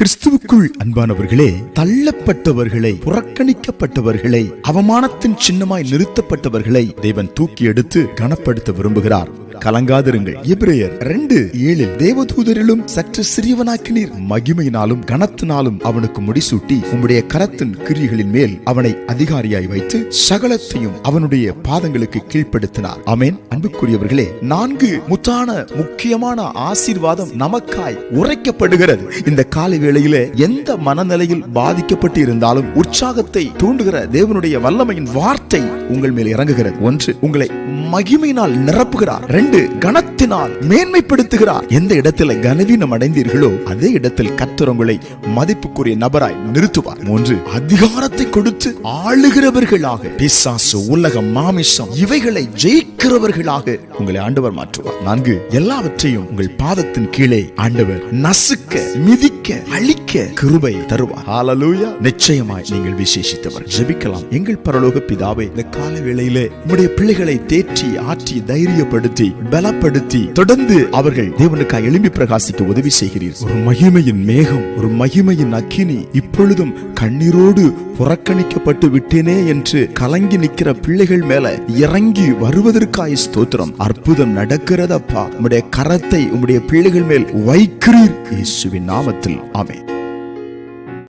கிறிஸ்துவுக்குள் அன்பானவர்களே தள்ளப்பட்டவர்களை புறக்கணிக்கப்பட்டவர்களை அவமானத்தின் சின்னமாய் நிறுத்தப்பட்டவர்களை தேவன் தூக்கி எடுத்து கனப்படுத்த விரும்புகிறார். கலங்காதிருங்கள். எபிரேயர் ரெண்டு ஏழில் தேவதூதரிலும் சற்று சிறியவனாக்கினீர். மகிமையினாலும் கனத்தினாலும் அவனுக்கு முடிசூட்டி உம்முடைய கரத்தின் கிரியைகளின் மேல் அவனை அதிகாரியாய் வைத்து சகலத்தையும் அவனுடைய பாதங்களுக்கு கீழ்ப்படுத்தினார். அமேன் அன்புக்குரியவர்களே நான்கு முத்தான முக்கியமான ஆசீர்வாதம் நமக்காய் உரைக்கப்படுகிறது. இந்த காலை வேளையில எந்த மனநிலையில் பாதிக்கப்பட்டு இருந்தாலும் உற்சாகத்தை தூண்டுகிற தேவனுடைய வல்லமையின் வார்த்தை உங்கள் மேல் இறங்குகிறது. ஒன்று உங்களை மகிமையினால் நிரப்புகிறார். ரெண்டு கனத்தினால் மேன்மைப்படுத்துகிறார். எந்த இடத்துல கனவீனம் அடைந்தீர்களோ அதே இடத்தில் கர்த்தர் உங்களை மதிப்புக்குரிய நபராய் நிறுத்துவார். மூன்று அதிகாரத்தை கொடுத்து ஆளுகிறவர்களாக பிசாசு உலகம் மாமிசம் இவைகளை ஜெயிக்கிறவர்களாக உங்களை ஆண்டவர் மாற்றுவார். நான்கு எல்லாவற்றையும் உங்கள் பாதத்தின் கீழே ஆண்டவர் நசுக்க மிதிக்க அழிக்க கிருபை தருவார். ஹalleluya நிச்சயமாய் நீங்கள் விசேஷித்தவர். ஜெபிக்கலாம். எங்கள் பரலோக பிதாவே இந்த கால வேளையிலே உம்முடைய பிள்ளைகளை தேற்றி ஆற்றி தைரியப்படுத்தி பலப்படுத்தி தொடர்ந்து அவர்கள் தேவனுக்காக எழும்பி பிரகாசிக்க உதவி செய்கிறீர். ஒரு மகிமையின் மேகம் ஒரு மகிமையின் அக்கினி இப்பொழுதும் கண்ணீரோடு புறக்கணிக்கப்பட்டு விட்டேனே என்று கலங்கி நிற்கிற பிள்ளைகள் மேல இறங்கி வருவதற்காய் ஸ்தோத்திரம். அற்புதம் நடக்கிறதப்பா. உம்முடைய கரத்தை உம்முடைய பிள்ளைகள் மேல் வைக்கிறீர். இயேசுவின் நாமத்தில். ஆமென்.